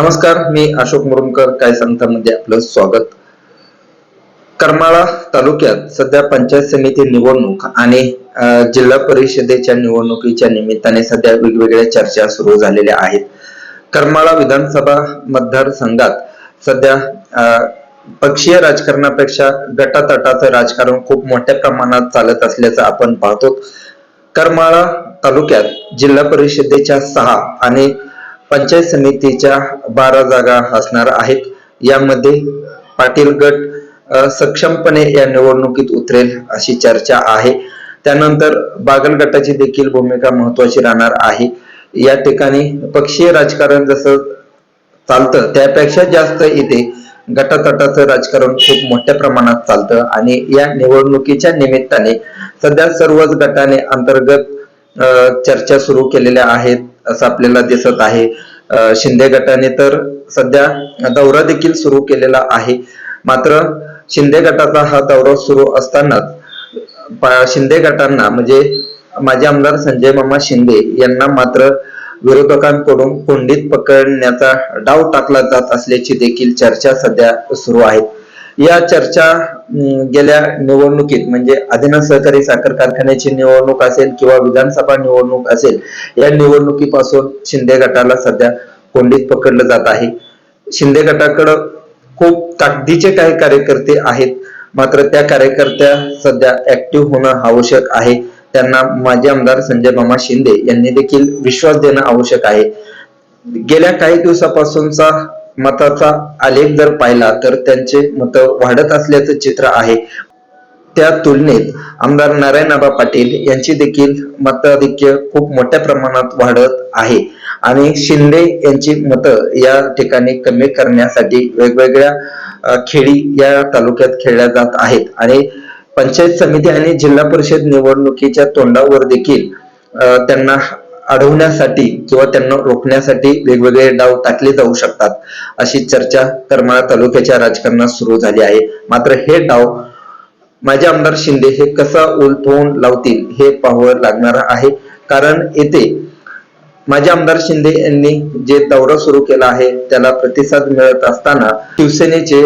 नमस्कार मी अशोक मुरुमकर काय सांगता मध्ये आपलं स्वागत. करमाळा तालुक्यात सध्या पंचायत समिती निवडणूक आणि जिल्हा परिषदेच्या निवडणुकीच्या निमित्ताने सध्या वेगवेगळ्या चर्चा सुरू झालेल्या आहेत. करमाळा विधानसभा मतदारसंघात सध्या पक्षीय राजकारणापेक्षा गटातटाचं राजकारण खूप मोठ्या प्रमाणात चालत असल्याचं आपण पाहतो. करमाळा तालुक्यात जिल्हा परिषदेच्या सहा आणि पंचायत समितीच्या बारा जागा असणार आहेत. यामध्ये पाटील गट सक्षमपणे या निवडणुकीत उतरेल अशी चर्चा आहे. त्यानंतर बागल गटाची देखील भूमिका महत्वाची राहणार आहे. या ठिकाणी पक्षीय राजकारण जसं चालतं त्यापेक्षा जास्त इथे गटातटाचं राजकारण खूप मोठ्या प्रमाणात चालतं आणि या निवडणुकीच्या निमित्ताने सध्या सर्वच गटाने अंतर्गत चर्चा सुरू केलेल्या आहेत. असं आपल्याला दिसत आहे. शिंदे गटाने तर सध्या दौरा देखील सुरू केलेला आहे. मात्र शिंदे गटाचा हा दौरा सुरू असतानाच शिंदे गटांना म्हणजे माजी आमदार संजय मामा शिंदे यांना मात्र विरोधकांकडून कोंडीत पकडण्याचा डाव टाकला जात असल्याची देखील चर्चा सध्या सुरू आहे. या चर्चा गेल्या निवडणुकीत म्हणजे आदिनाथ सहकारी साखर कारखान्याची निवडणूक असेल किंवा विधानसभा निवडणूक असेल या निवडणुकीपासून शिंदे गटाला सध्या कोंडीत पकडलं जात आहे. शिंदे गटाकडं खूप ताकदीचे काही कार्यकर्ते आहेत मात्र त्या कार्यकर्त्या सध्या ऍक्टिव्ह होणं आवश्यक आहे. त्यांना माजी आमदार संजय मामा शिंदे यांनी देखील विश्वास देणं आवश्यक आहे. गेल्या काही दिवसापासूनचा मताचा आलेख जर पाहिला तर त्यांचे मत वाढत असल्याचं चित्र आहे. त्या तुलनेत आमदार नारायणआबा पाटील यांची देखील मताधिक्य खूप मोठ्या प्रमाणात वाढत आहे. आणि शिंदे यांची मतं या ठिकाणी कमी करण्यासाठी वेगवेगळ्या खेळी या तालुक्यात खेळल्या जात आहेत. आणि पंचायत समिती आणि जिल्हा परिषद निवडणुकीच्या तोंडावर देखील त्यांना अडवण्यासाठी किंवा त्यांना रोखण्यासाठी वेगवेगळे डाव टाकले जाऊ शकतात. अशी चर्चा करमाळा तालुक्याच्या राजकारणात सुरू झाली आहे. मात्र हे डाव माझे आमदार शिंदे हे कसा उलथवून लावतील हे पाहावं लागणार आहे. कारण येथे माझे आमदार शिंदे यांनी जे दौरा सुरू केला आहे त्याला प्रतिसाद मिळत असताना शिवसेनेचे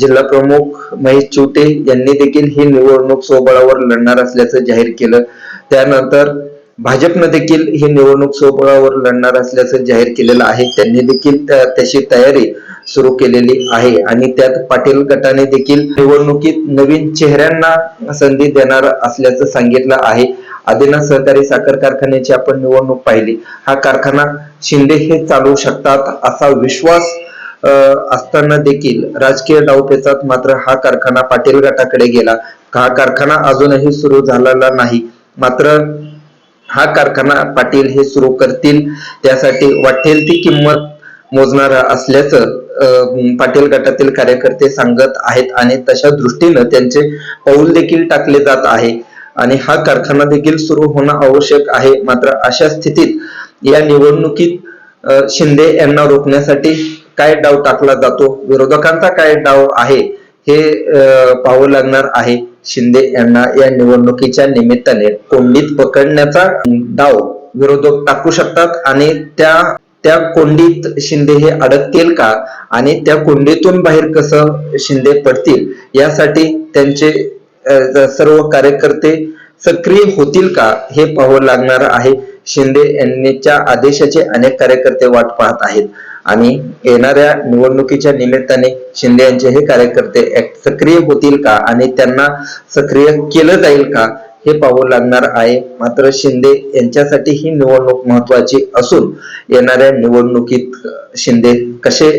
जिल्हा प्रमुख महेश चिवटे यांनी देखील ही निवडणूक स्वबळावर लढणार असल्याचं जाहीर केलं. त्यानंतर भाजपनं देखील ही निवडणूक स्वबळावर लढणार असल्याचं जाहीर केलेलं आहे. त्यांनी देखील त्याची तयारी सुरू केलेली आहे. आणि त्यात पाटील गटाने देखील निवडणुकीत नवीन चेहऱ्यांना संधी देणार असल्याचं सांगितलं आहे. आदिनाथ सहकारी साखर कारखान्याची आपण निवडणूक पाहिली. हा कारखाना शिंदे हे चालवू शकतात असा विश्वास अं, असताना देखील राजकीय डावपेचात मात्र हा कारखाना पाटील गटाकडे गेला. हा कारखाना अजूनही सुरू झालेला नाही. मात्र हा कारखाना पाटील हे सुरू करतील. त्यासाठी वाटेल ती किंमत मोजणार असल्याचं अं, पाटील गटातील कार्यकर्ते सांगत आहेत आणि तशा दृष्टीनं त्यांचे पाऊल देखील टाकले जात आहे. आणि हा कारखाना देखील सुरू होणं आवश्यक आहे. मात्र अशा स्थितीत या निवडणुकीत शिंदे यांना रोखण्यासाठी काय डाव टाकला जातो? विरोधकांचा काय डाव आहे? हे पाहावं लागणार आहे. शिंदे यांना या निवडणुकीच्या निमित्ताने कोंडीत पकडण्याचा डाव विरोधक टाकू शकतात आणि त्या त्या कोंडीत शिंदे हे अडकतील का? आणि त्या कोंडीतून बाहेर कसं शिंदे पडतील? यासाठी त्यांचे सर्व कार्यकर्ते सक्रिय होतील का? हे पाहावं लागणार आहे. शिंदे यांनीच्या आदेशाचे अनेक कार्यकर्ते वाट पाहत आहेत. आणि येणाऱ्या निवडणुकीच्या निमित्ताने शिंदे यांचे हे कार्यकर्ते सक्रिय होतील का आणि त्यांना सक्रिय केलं जाईल का हे पाहू लागणार आहे. मात्र शिंदे यांच्यासाठी ही निवडणूक महत्वाची असून येणाऱ्या निवडणुकीत शिंदे कसे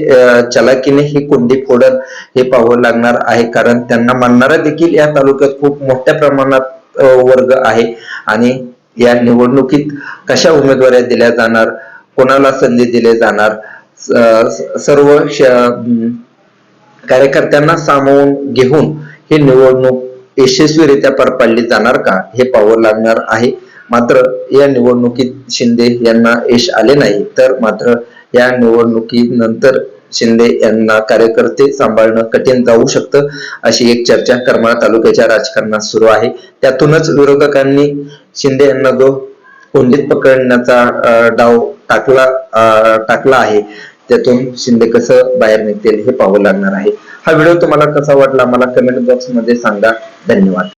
चलाकीने ही कोंडी फोडत हे पाहावं लागणार आहे. कारण त्यांना मानणारा देखील या तालुक्यात खूप मोठ्या प्रमाणात वर्ग आहे. आणि या निवडणुकीत कशा उमेदवाऱ्या दिल्या जाणार कोणाला संधी दिले जाणार सर्व कार्यकर्त्यांना सामावून घेऊन ही निवडणूक यशस्वीरित्या पार पाडली जाणार का? हे पाहावं लागणार आहे. मात्र या निवडणुकीत शिंदे यांना यश आले नाही तर मात्र या निवडणुकीनंतर शिंदे यांना कार्यकर्ते सांभाळणं कठीण जाऊ शकतं अशी एक चर्चा करमाळा तालुक्याच्या राजकारणात सुरू आहे. त्यातूनच विरोधकांनी शिंदे यांना जो कोंडीत पकडण्याचा डाव टाकला टाकला आहे त्यातून शिंदे कसं बाहेर निघतील हे पाहावं लागणार आहे. हा व्हिडिओ तुम्हाला कसा वाटला मला कमेंट बॉक्समध्ये सांगा. धन्यवाद.